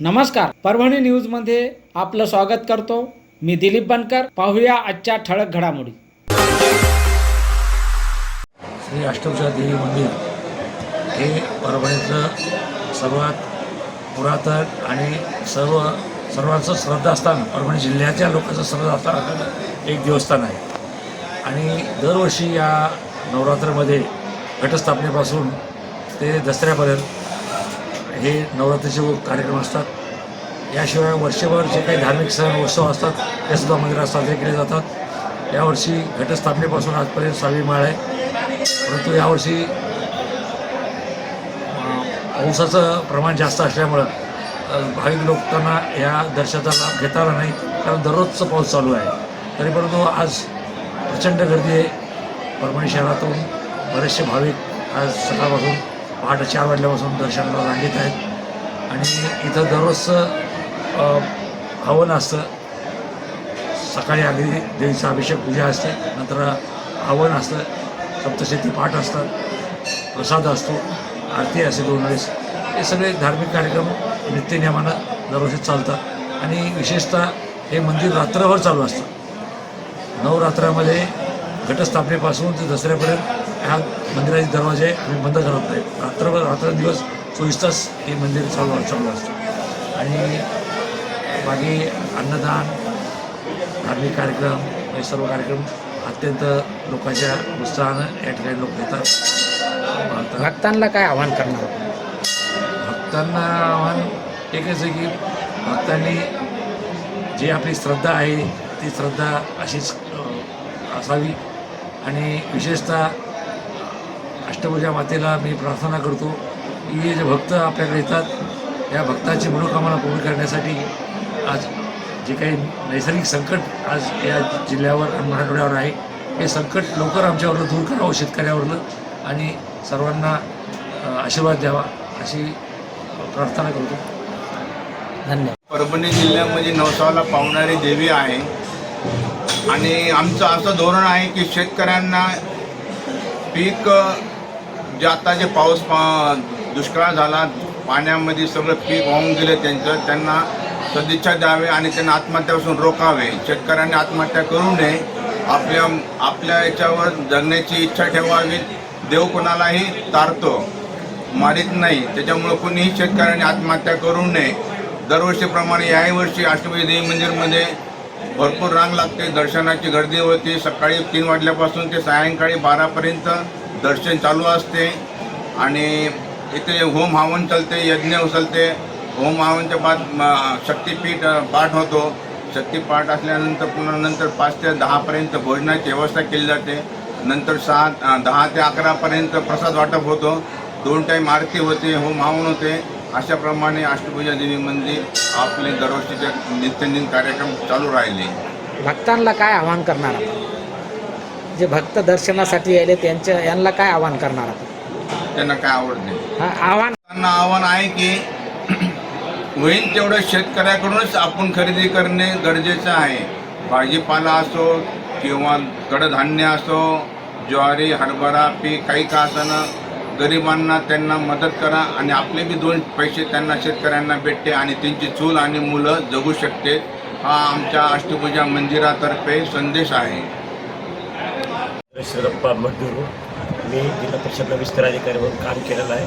नमस्कार. परभणी न्यूजमध्ये आपलं स्वागत करतो. मी दिलीप बनकर. पाहूया आजच्या ठळक घडामोडी. श्री अष्टभुजा देवी मंदिर हे परभणीचं सर्वात पुरातन आणि सर्व सर्वांचं श्रद्धास्थान परभणी जिल्ह्याच्या लोकांचं श्रद्धास्थान असलेलं एक देवस्थान आहे. आणि दरवर्षी या नवरात्रामध्ये घटस्थापनेपासून ते दसऱ्यापर्यंत हे नवरात्रीचे कार्यक्रम असतात. याशिवाय वर्षभर जे काही धार्मिक सण उत्सव असतात ते सुद्धा मंदिरात साजरे केले जातात. यावर्षी घटस्थापनेपासून आजपर्यंत सहावी माळ आहे. परंतु यावर्षी पावसाचं प्रमाण जास्त असल्यामुळं भाविक भाविक लोकांना या दर्शनाचा लाभ घेता आला नाही कारण दररोजचं पाऊस चालू आहे. तरी परंतु आज प्रचंड गर्दी आहे. परभणी शहरातून बरेचसे भाविक आज सकाळपासून पहाटे चार वाजल्यापासून दर्शनाला रांगेत आहेत. आणि इथं दररोजचं हवन असतं. सकाळी अगदी देवीचा अभिषेक पूजा असते. नंतर हवन असतं. सप्तशती पाठ असतात. प्रसाद असतो. आरती असते दोन वेळेस. हे सगळे धार्मिक कार्यक्रम नित्यनियमानं दरवर्षी चालतात. आणि विशेषतः हे मंदिर रात्रभर चालू असतं. नवरात्रामध्ये घटस्थापनेपासून ते दसऱ्यापर्यंत ह्या मंदिराचे दरवाजे आम्ही बंद करत नाही. रात्रभर रात्रंदिवस चोवीस तास हे मंदिर चालू चालू असतं. आणि बाकी अन्नदान धार्मिक कार्यक्रम हे सर्व कार्यक्रम अत्यंत लोकांच्या उत्साहानं या ठिकाणी लोक येतात. पाहतात. भक्तांना काय आवाहन करणार? भक्तांना आव्हान एकच आहे की भक्तांनी जी आपली श्रद्धा आहे ती श्रद्धा अशीच असावी. आणि विशेषतः अष्टभुजा मातेला मी प्रार्थना करतो की हे जे भक्त आपल्याकडे येतात या भक्ताची मनोकामना पूर्ण करण्यासाठी आज जे काही नैसर्गिक संकट आज या जिल्ह्यावर आणि मराठवाड्यावर आहे हे संकट लवकर आमच्यावरलं दूर करावं शेतकऱ्यावरलं आणि सर्वांना आशीर्वाद द्यावा अशी प्रार्थना करतो. धन्यवाद. परभणी जिल्ह्यामध्ये नवसाला पावणारी देवी आहे. आणि आमचं असं धोरण आहे की शेतकऱ्यांना पीक जे आता जे पाऊस पा दुष्काळ झाला पाण्यामध्ये सगळं पीक वाहून गेलं त्यांचं त्यांना सदिच्छा द्यावे आणि त्यांना आत्महत्यापासून रोखावे. शेतकऱ्यांनी आत्महत्या करू नये. आपल्या आपल्या याच्यावर जगण्याची इच्छा ठेवावी. देव कोणालाही तारतो मारित नाही. त्याच्यामुळं कोणीही शेतकऱ्यांनी आत्महत्या करू नये. दरवर्षीप्रमाणे याही वर्षी अष्टमी देवी मंदिरमध्ये भरपूर रांग लागते दर्शनाची गर्दी होती. सकाळी तीन वाजल्यापासून ते सायंकाळी बारापर्यंत दर्शन चालू असते. आणि इथे होम हवन चालते यज्ञ उचलते होम हवनच्या बाद म- पाठ होतो. शक्तीपाठ असल्यानंतर पुन्हा नंतर पाच ते दहापर्यंत भोजनाची व्यवस्था केली जाते. नंतर सहा दहा ते अकरापर्यंत प्रसाद वाटप होतो. दोन टाईम आरती होते होम हवन होते. अशाप्रमाणे अष्टभुजा देवी मंदिर आपले दरवर्षीचे नित्यदिन कार्यक्रम चालू राहिले. भक्तांना काय आवाहन करणार आपण? जे भक्त दर्शनासाठी आले त्यांच्या यांना काय आवाहन करणार आपण? त्यांना काय आवडते हा आव्हान त्यांना आव्हान आहे की होईल तेवढं शेतकऱ्याकडूनच आपण खरेदी करणे गरजेचं आहे. भाजीपाला असो किंवा कडधान्य असो ज्वारी हरभरा पीक काही का असताना गरिबांना त्यांना मदत करा आणि आपले बी दोन पैसे त्यांना शेतकऱ्यांना भेटते आणि त्यांची चूल आणि मुलं जगू शकते. हा आमच्या अष्टभुजा मंदिरातर्फे संदेश आहे. शरप्पा मड्डूर मी जिल्हा परिषद विस्तार अधिकारी म्हणून काम केलेलं आहे.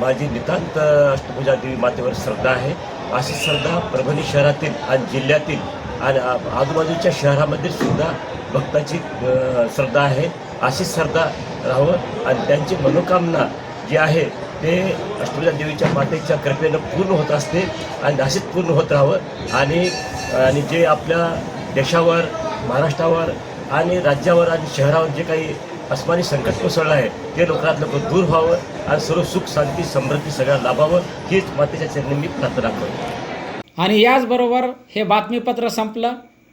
माझी नितांत अष्टभुजा देवी मातेवर श्रद्धा आहे. अशी श्रद्धा परभणी शहरातील आणि जिल्ह्यातील आणि आजूबाजूच्या शहरामध्ये सुद्धा भक्ताची श्रद्धा आहे. अशी श्रद्धा राहावं आणि त्यांची मनोकामना जी आहे ते अष्टभुजा देवीच्या मातेच्या कृपेनं पूर्ण होत असते आणि असेच पूर्ण होत राहावं. आणि आणि जे आपल्या देशावर महाराष्ट्रावर आणि राज्यावर आणि शहरावर जे काही अस्मानी संकट कोसळलं आहे ते लोकांत लोक दूर व्हावं आणि सर्व सुख शांती समृद्धी सगळ्या लाभावं हीच मातेच्या चरणी मी प्रार्थना करतो. आणि याचबरोबर हे बातमीपत्र संपलं.